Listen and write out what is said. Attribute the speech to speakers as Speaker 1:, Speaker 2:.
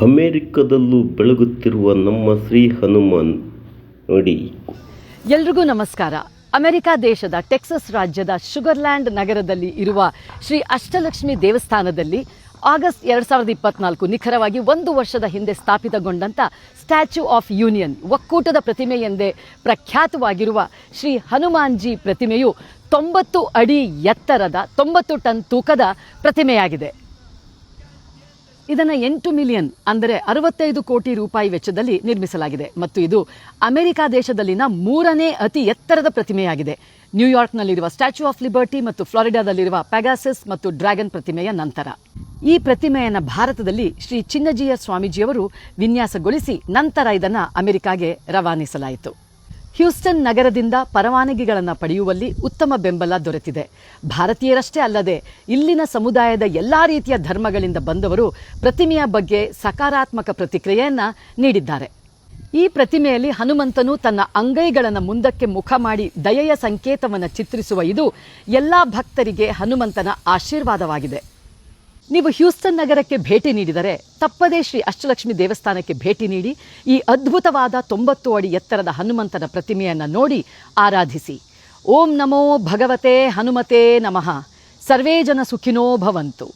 Speaker 1: ಅಮೆರಿಕದಲ್ಲೂ ಬೆಳಗುತ್ತಿರುವ ನಮ್ಮ ಶ್ರೀ ಹನುಮಾನ್ ನೋಡಿ.
Speaker 2: ಎಲ್ರಿಗೂ ನಮಸ್ಕಾರ. ಅಮೆರಿಕ ದೇಶದ ಟೆಕ್ಸಸ್ ರಾಜ್ಯದ ಶುಗರ್ಲ್ಯಾಂಡ್ ನಗರದಲ್ಲಿ ಇರುವ ಶ್ರೀ ಅಷ್ಟಲಕ್ಷ್ಮಿ ದೇವಸ್ಥಾನದಲ್ಲಿ ಆಗಸ್ಟ್ ಎರಡು ಸಾವಿರದ ಇಪ್ಪತ್ನಾಲ್ಕು ನಿಖರವಾಗಿ ಒಂದು ವರ್ಷದ ಹಿಂದೆ ಸ್ಥಾಪಿತಗೊಂಡಂಥ ಸ್ಟ್ಯಾಚ್ಯೂ ಆಫ್ ಯೂನಿಯನ್ ಒಕ್ಕೂಟದ ಪ್ರತಿಮೆ ಎಂದೇ ಪ್ರಖ್ಯಾತವಾಗಿರುವ ಶ್ರೀ ಹನುಮಾನ್ಜಿ ಪ್ರತಿಮೆಯು ತೊಂಬತ್ತು ಅಡಿ ಎತ್ತರದ, ತೊಂಬತ್ತು ಟನ್ ತೂಕದ ಪ್ರತಿಮೆಯಾಗಿದೆ. ಇದನ್ನು ಎಂಟು ಮಿಲಿಯನ್, ಅಂದರೆ ಅರವತ್ತೈದು ಕೋಟಿ ರೂಪಾಯಿ ವೆಚ್ಚದಲ್ಲಿ ನಿರ್ಮಿಸಲಾಗಿದೆ. ಮತ್ತು ಇದು ಅಮೆರಿಕ ದೇಶದಲ್ಲಿನ ಮೂರನೇ ಅತಿ ಎತ್ತರದ ಪ್ರತಿಮೆಯಾಗಿದೆ. ನ್ಯೂಯಾರ್ಕ್ನಲ್ಲಿರುವ ಸ್ಟ್ಯಾಚ್ಯೂ ಆಫ್ ಲಿಬರ್ಟಿ ಮತ್ತು ಫ್ಲಾರಿಡಾದಲ್ಲಿರುವ ಪೆಗಾಸಿಸ್ ಮತ್ತು ಡ್ರ್ಯಾಗನ್ ಪ್ರತಿಮೆಯ ನಂತರ. ಈ ಪ್ರತಿಮೆಯನ್ನು ಭಾರತದಲ್ಲಿ ಶ್ರೀ ಚಿನ್ನಜಿಯ ಸ್ವಾಮೀಜಿಯವರು ವಿನ್ಯಾಸಗೊಳಿಸಿ ನಂತರ ಇದನ್ನು ಅಮೆರಿಕಾಗೆ ರವಾನಿಸಲಾಯಿತು. ಹ್ಯೂಸ್ಟನ್ ನಗರದಿಂದ ಪರವಾನಗಿಗಳನ್ನು ಪಡೆಯುವಲ್ಲಿ ಉತ್ತಮ ಬೆಂಬಲ ದೊರೆತಿದೆ. ಭಾರತೀಯರಷ್ಟೇ ಅಲ್ಲದೆ, ಇಲ್ಲಿನ ಸಮುದಾಯದ ಎಲ್ಲ ರೀತಿಯ ಧರ್ಮಗಳಿಂದ ಬಂದವರು ಪ್ರತಿಮೆಯ ಬಗ್ಗೆ ಸಕಾರಾತ್ಮಕ ಪ್ರತಿಕ್ರಿಯೆಯನ್ನು ನೀಡಿದ್ದಾರೆ. ಈ ಪ್ರತಿಮೆಯಲ್ಲಿ ಹನುಮಂತನು ತನ್ನ ಅಂಗೈಗಳನ್ನು ಮುಂದಕ್ಕೆ ಮುಖ ಮಾಡಿ ದಯೆಯ ಸಂಕೇತವನ್ನು ಚಿತ್ರಿಸುವ ಇದು ಎಲ್ಲ ಭಕ್ತರಿಗೆ ಹನುಮಂತನ ಆಶೀರ್ವಾದವಾಗಿದೆ. ನೀವು ಹ್ಯೂಸ್ಟನ್ ನಗರಕ್ಕೆ ಭೇಟಿ ನೀಡಿದರೆ ತಪ್ಪದೇ ಶ್ರೀ ಅಷ್ಟಲಕ್ಷ್ಮಿ ದೇವಸ್ಥಾನಕ್ಕೆ ಭೇಟಿ ನೀಡಿ ಈ ಅದ್ಭುತವಾದ ತೊಂಬತ್ತು ಅಡಿ ಎತ್ತರದ ಹನುಮಂತನ ಪ್ರತಿಮೆಯನ್ನು ನೋಡಿ ಆರಾಧಿಸಿ. ಓಂ ನಮೋ ಭಗವತೆ ಹನುಮತೆ ನಮಃ. ಸರ್ವೇ ಜನ ಸುಖಿನೋ ಭವಂತು.